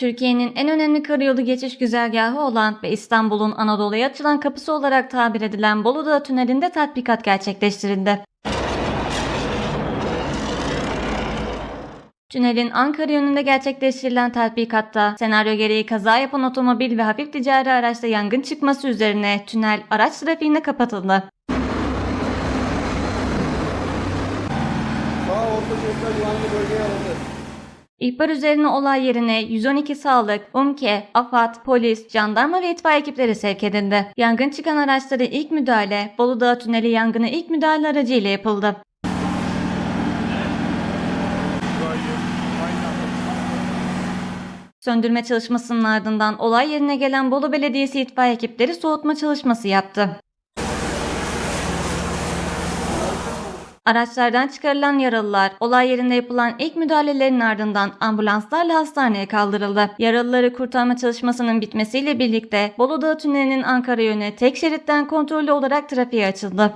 Türkiye'nin en önemli karayolu geçiş güzergahı olan ve İstanbul'un Anadolu'ya açılan kapısı olarak tabir edilen Bolu Dağı Tüneli'nde tatbikat gerçekleştirildi. Tünelin Ankara yönünde gerçekleştirilen tatbikatta senaryo gereği kaza yapan otomobil ve hafif ticari araçta yangın çıkması üzerine tünel araç trafiğine kapatıldı. Sağ orta bölgeye alındı. İhbar üzerine olay yerine 112 sağlık, UMKE, AFAD, polis, jandarma ve itfaiye ekipleri sevk edildi. Yangın çıkan araçlara ilk müdahale Bolu Dağı Tüneli yangını ilk müdahale aracıyla yapıldı. Söndürme çalışmasının ardından olay yerine gelen Bolu Belediyesi itfaiye ekipleri soğutma çalışması yaptı. Araçlardan çıkarılan yaralılar olay yerinde yapılan ilk müdahalelerin ardından ambulanslarla hastaneye kaldırıldı. Yaralıları kurtarma çalışmasının bitmesiyle birlikte Bolu Dağı Tüneli'nin Ankara yönü tek şeritten kontrollü olarak trafiğe açıldı.